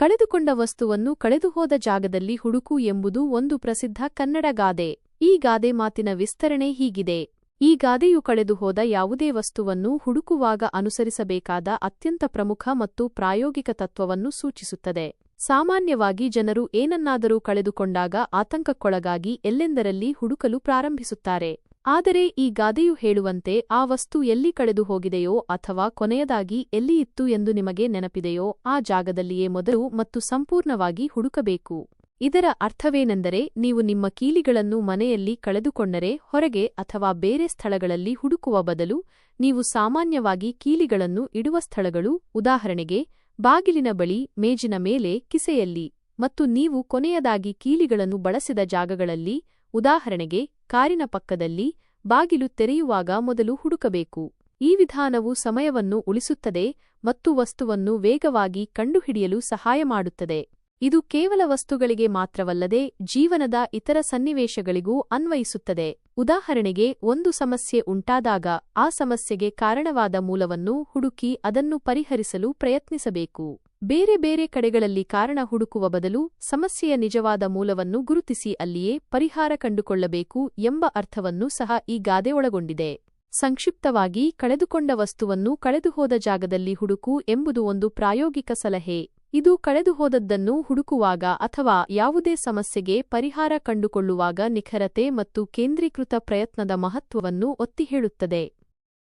ಕಳೆದುಕೊಂಡ ವಸ್ತುವನ್ನು ಕಳೆದುಹೋದ ಜಾಗದಲ್ಲಿ ಹುಡುಕು ಎಂಬುದು ಒಂದು ಪ್ರಸಿದ್ಧ ಕನ್ನಡ ಗಾದೆ. ಈ ಗಾದೆ ಮಾತಿನ ವಿಸ್ತರಣೆ ಹೀಗಿದೆ. ಈ ಗಾದೆಯು ಕಳೆದುಹೋದ ಯಾವುದೇ ವಸ್ತುವನ್ನು ಹುಡುಕುವಾಗ ಅನುಸರಿಸಬೇಕಾದ ಅತ್ಯಂತ ಪ್ರಮುಖ ಮತ್ತು ಪ್ರಾಯೋಗಿಕ ತತ್ವವನ್ನು ಸೂಚಿಸುತ್ತದೆ. ಸಾಮಾನ್ಯವಾಗಿ ಜನರು ಏನನ್ನಾದರೂ ಕಳೆದುಕೊಂಡಾಗ ಆತಂಕಕ್ಕೊಳಗಾಗಿ ಎಲ್ಲೆಂದರಲ್ಲಿ ಹುಡುಕಲು ಪ್ರಾರಂಭಿಸುತ್ತಾರೆ. ಆದರೆ ಈ ಗಾದೆಯು ಹೇಳುವಂತೆ ಆ ವಸ್ತು ಎಲ್ಲಿ ಕಳೆದು ಹೋಗಿದೆಯೋ ಅಥವಾ ಕೊನೆಯದಾಗಿ ಎಲ್ಲಿ ಇತ್ತು ಎಂದು ನಿಮಗೆ ನೆನಪಿದೆಯೋ ಆ ಜಾಗದಲ್ಲಿಯೇ ಮೊದಲು ಮತ್ತು ಸಂಪೂರ್ಣವಾಗಿ ಹುಡುಕಬೇಕು. ಇದರ ಅರ್ಥವೇನೆಂದರೆ ನೀವು ನಿಮ್ಮ ಕೀಲಿಗಳನ್ನು ಮನೆಯಲ್ಲಿ ಕಳೆದುಕೊಂಡರೆ ಹೊರಗೆ ಅಥವಾ ಬೇರೆ ಸ್ಥಳಗಳಲ್ಲಿ ಹುಡುಕುವ ಬದಲು ನೀವು ಸಾಮಾನ್ಯವಾಗಿ ಕೀಲಿಗಳನ್ನು ಇಡುವ ಸ್ಥಳಗಳು, ಉದಾಹರಣೆಗೆ ಬಾಗಿಲಿನ ಬಳಿ, ಮೇಜಿನ ಮೇಲೆ, ಕಿಸೆಯಲ್ಲಿ ಮತ್ತು ನೀವು ಕೊನೆಯದಾಗಿ ಕೀಲಿಗಳನ್ನು ಬಳಸಿದ ಜಾಗಗಳಲ್ಲಿ ಉದಾಹರಣೆಗೆ, ಕಾರಿನ ಪಕ್ಕದಲ್ಲಿ ಬಾಗಿಲು ತೆರೆಯುವಾಗ ಮೊದಲು ಹುಡುಕಬೇಕು. ಈ ವಿಧಾನವು ಸಮಯವನ್ನು ಉಳಿಸುತ್ತದೆ ಮತ್ತು ವಸ್ತುವನ್ನು ವೇಗವಾಗಿ ಕಂಡುಹಿಡಿಯಲು ಸಹಾಯ ಮಾಡುತ್ತದೆ. ಇದು ಕೇವಲ ವಸ್ತುಗಳಿಗೆ ಮಾತ್ರವಲ್ಲದೆ ಜೀವನದ ಇತರ ಸನ್ನಿವೇಶಗಳಿಗೂ ಅನ್ವಯಿಸುತ್ತದೆ. ಉದಾಹರಣೆಗೆ, ಒಂದು ಸಮಸ್ಯೆ ಉಂಟಾದಾಗ ಆ ಸಮಸ್ಯೆಗೆ ಕಾರಣವಾದ ಮೂಲವನ್ನು ಹುಡುಕಿ ಅದನ್ನು ಪರಿಹರಿಸಲು ಪ್ರಯತ್ನಿಸಬೇಕು. ಬೇರೆ ಬೇರೆ ಕಡೆಗಳಲ್ಲಿ ಕಾರಣ ಹುಡುಕುವ ಬದಲು ಸಮಸ್ಯೆಯ ನಿಜವಾದ ಮೂಲವನ್ನು ಗುರುತಿಸಿ ಅಲ್ಲಿಯೇ ಪರಿಹಾರ ಕಂಡುಕೊಳ್ಳಬೇಕು ಎಂಬ ಅರ್ಥವನ್ನು ಸಹ ಈ ಗಾದೆ ಒಳಗೊಂಡಿದೆ. ಸಂಕ್ಷಿಪ್ತವಾಗಿ, ಕಳೆದುಕೊಂಡ ವಸ್ತುವನ್ನು ಕಳೆದುಹೋದ ಜಾಗದಲ್ಲಿ ಹುಡುಕು ಎಂಬುದು ಒಂದು ಪ್ರಾಯೋಗಿಕ ಸಲಹೆ. ಇದು ಕಳೆದುಹೋದದ್ದನ್ನು ಹುಡುಕುವಾಗ ಅಥವಾ ಯಾವುದೇ ಸಮಸ್ಯೆಗೆ ಪರಿಹಾರ ಕಂಡುಕೊಳ್ಳುವಾಗ ನಿಖರತೆ ಮತ್ತು ಕೇಂದ್ರೀಕೃತ ಪ್ರಯತ್ನದ ಮಹತ್ವವನ್ನು ಒತ್ತಿ ಹೇಳುತ್ತದೆ.